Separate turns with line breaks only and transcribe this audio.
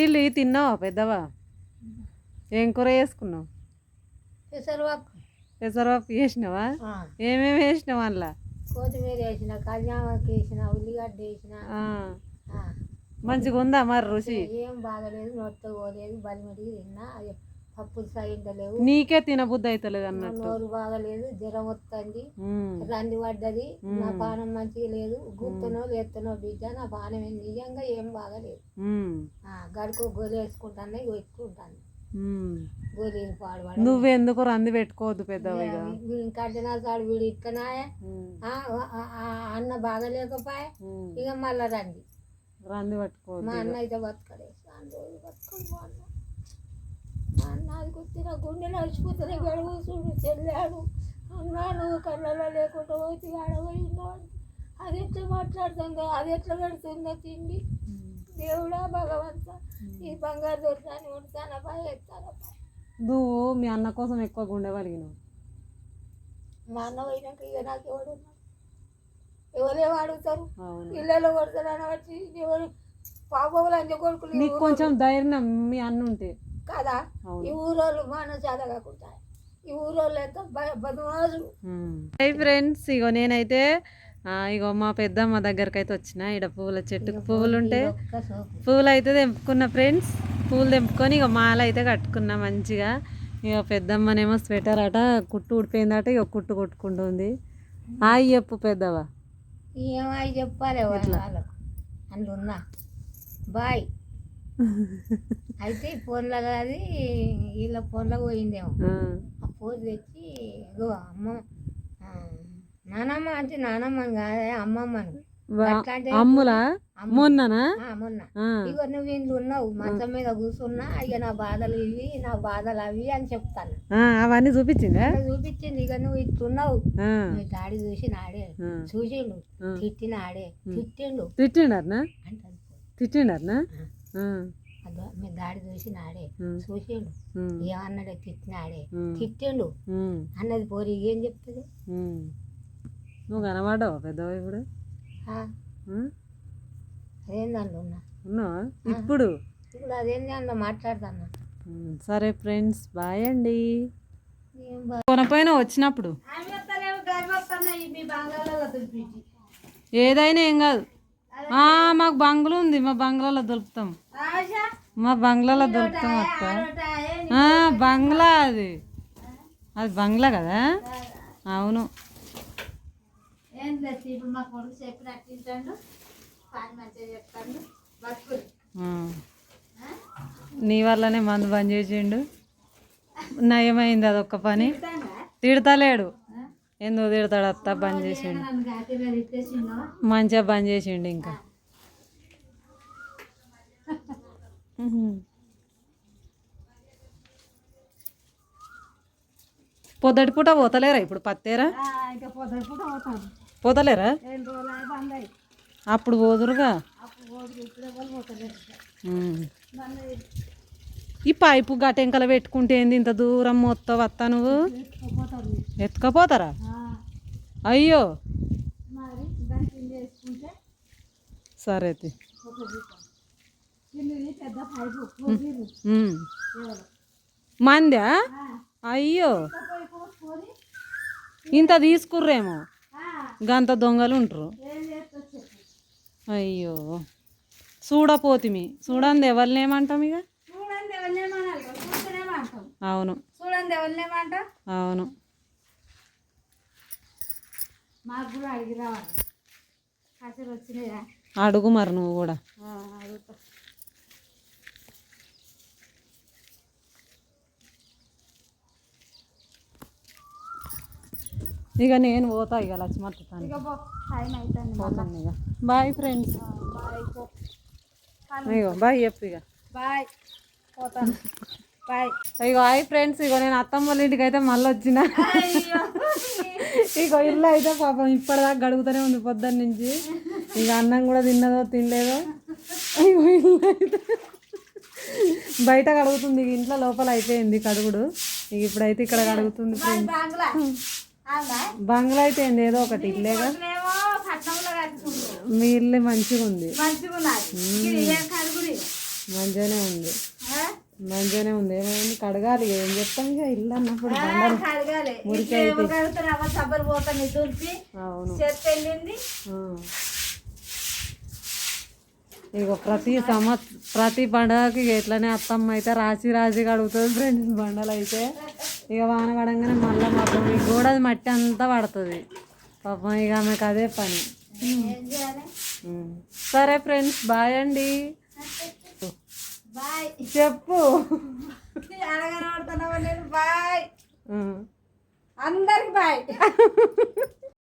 పల్టీలు తిన్నావా పెద్దవా? ఏం కూర చేసుకున్నావు?
పెసరపప్పు.
పెసరపప్పు చేసినావా?
ఆ,
ఏమేమి వేసినావు అందులో?
కొత్తిమీర వేసిన కళ్యాణకి వేసిన ఉల్లిగడ్డ వేసిన.
మంచిగా ఉందా మరి రుచి?
ఏం బాగలేదు నొట్ట పోలేదు బలిమడికి తిన్నా అది పప్పులు సైంత లేవు.
నీకే తినబుద్ధి అవుతలేదు అన్నట్టు.
నోరు బాగలేదు జ్వరం వస్తుంది రంది పడ్డది. నా. పానం మంచిగా లేదు. గుర్తునో లేత్తనో బిడ్డ నా పానం నిజంగా ఏం బాగలేదు. గడుకు గోలు వేసుకుంటాను పాడుపడ
నువ్వెందుకు రంది పెట్టుకోవద్దు పెద్దవా ఇక
కట్టినా కాడు వీడు ఇక్కనాయ అన్న బాగలేకపోయా. ఇక మళ్ళా రండి
రంది
మా
పట్టుకోవద్దు
అన్న
ఇక.
అయితే బతకలేదు. అది కుట్టిన గుండె నడిచిపోతున్న గడువు చూడు చెల్లాడు అన్నా నువ్వు కళ్ళలో లేకుండా పోతే ఆడబోయినాడు అది ఎట్లా మాట్లాడుతుందో అది ఎట్లా పెడుతుందో తిండి. దేవుడా భగవంత ఈ బంగారు దొరికాని ఉంటానా ఎత్తానా
నువ్వు మీ అన్న కోసం ఎక్కువ గుండె పలిగినావు
మా అన్న పోయినాక ఇక నాకు ఎవడు? ఎవరేమో అడుగుతారు? ఇళ్ళలో కొడతారని వచ్చి ఎవరు పాపములు అంచె కొడుకులు
నీకు కొంచెం ధైర్యం మీ అన్న ఉంటే.
కదా. ఈ ఊరోళ్ళు మన చేత కాకుండా. ఈ ఊరోళ్ళు ఎంత బదమాజు
హై ఫ్రెండ్స్ ఇగో నేనైతే ఇగో మా పెద్దమ్మ దగ్గరికి అయితే వచ్చిన. ఇక్కడ పువ్వుల చెట్టుకు పువ్వులు ఉంటే పువ్వులు అయితే తెంపుకున్న ఫ్రెండ్స్. పువ్వులు తెంపుకొని ఇక మాల అయితే కట్టుకున్నా మంచిగా. ఇక పెద్దమ్మనేమో స్వెటర్ అట కుట్టు ఊడిపోయిందట ఇక కుట్టు కొట్టుకుంటుంది. హాయ్ చెప్పు పెద్దవా
ఏమై చెప్పాలి అందులో ఉన్నా. బాయ్. అయితే ఫోన్లో కాదు వీళ్ళ ఫోన్లో పోయిందేమో.
ఆ,
ఫోన్ తెచ్చి ఇగో అమ్మ నానమ్మ అంటే నానమ్మ కాదే అమ్మమ్మ
అమ్ములా?
అమ్మ.
మొన్ననా?
మొన్న. ఇగో నువ్వు ఇంట్లో ఉన్నావు మంచం మీద కూర్చున్నా ఇక నా బాధలు ఇవి నా బాధలు అవి అని చెప్తాను.
అవన్నీ చూపించిందా?
చూపించింది ఇక నువ్వు ఇట్లున్నావు మీ డాడీ చూసి నాడే. చూసిండు. తిట్టిన ఆడే తిట్టిండు.
తిట్టిండర్నా?
అంటాను
తిట్టిండర్నా? ఆ,
అదో మీ దాడి చూసి నాడే
ఉమ్,
చూసిండు ఏమన్నాడే తిట్టినాడే తిట్టిండు అన్నది పోరి ఏం చెప్తుంది.
నువ్వు కనబడ్డావా పెద్దవా ఇప్పుడు?
అదేం దాంట్లో ఉన్నా
ఉన్నావా ఇప్పుడు
ఇప్పుడు అదేంది అందులో మాట్లాడతాను
సరే ఫ్రెండ్స్ బాయ్ అండి కొనపోయినా వచ్చినప్పుడు ఏదైనా ఏం కాదు మాకు బంగ్లా ఉంది మా బంగ్లాలో దొరుకుతాం. మా బంగ్లాలో దొరుకుతాం అక్క. బంగ్లా అది. అది బంగ్లా కదా? అవును. నీ వల్లనే మందు బంద్ చేసిండు. నయమైంది అదొక్క పని. తిడతలేడు. ఎందుకు తిడతాడు అత్త బంద్ చేసిండు. మంచిగా బంద్ చేసిండు ఇంకా. పొద్దటి పూట పోతలేరా ఇప్పుడు పత్తేరా? పోతలేరా? అప్పుడు పోదురుగా? ఈ పైపు గటెంకల పెట్టుకుంటే ఏంది ఇంత దూరం మొత్తం వస్తా నువ్వు? ఎత్తుకపోతారా. అయ్యో. సరే. మందా? అయ్యో. ఇంత తీసుకుర్రేమో. గంత దొంగలు ఉంటారు. అయ్యో. చూడపోతిమి చూడండి ఎవరిని ఏమంటాం ఇక అవును. అవును.
మాకు కూడా అడిగి రావాలి. అసలు వచ్చినాయా
అడుగు మరి నువ్వు కూడా.
అడుగుతా.
ఇక నేను పోతా ఇక లక్ష్మత్తాను పోతాను ఇక. బాయ్ ఫ్రెండ్స్
బాయ్
ఇగో బాయ్ చెప్పు ఇక.
బాయ్ పోతాను. బాయ్
ఇగో హాయ్ ఫ్రెండ్స్ ఇగో నేను అత్తమ్మ వాళ్ళ ఇంటికి అయితే మళ్ళీ వచ్చిన ఇగో ఇల్లు అయితే పాపం ఇప్పటిదాకా గడుగుతూనే ఉంది పొద్దున్న నుంచి. ఇక అన్నం కూడా తిన్నదో తినలేదో ఇగో ఇల్లు అయితే బయట కడుగుతుంది. ఇక ఇంట్లో లోపల అయిపోయింది కడుగుడు. ఇక ఇప్పుడైతే ఇక్కడ కడుగుతుంది
బంగ్లా
అయితే ఏంది? ఒకటి ఇల్లేగా మీ ఇల్లు మంచిగా ఉంది మంచిగానే ఉంది? మంచిగానే ఉంది. ఏమైంది? కడగాలి ఏం చెప్తాం ఇక? ఇల్లు అన్నప్పుడు అవును. ఇగో ప్రతి సంవత్ ప్రతి పండగకి ఇక ఎట్లనే అత్తమ్మ అయితే రాసి రాసి కడుగుతుంది ఫ్రెండ్స్ బండలు అయితే. ఇక వాన పడంగానే మళ్ళీ మాకు ఈ గోడ మట్టి అంతా పడుతుంది. పాపం ఇక ఆమెకు అదే పని. సరే ఫ్రెండ్స్ బాయ్ అండి.
బాయ్.
చెప్పు.
అడగనబడుతున్నావా నేను? బాయ్. అందరికి బాయ్.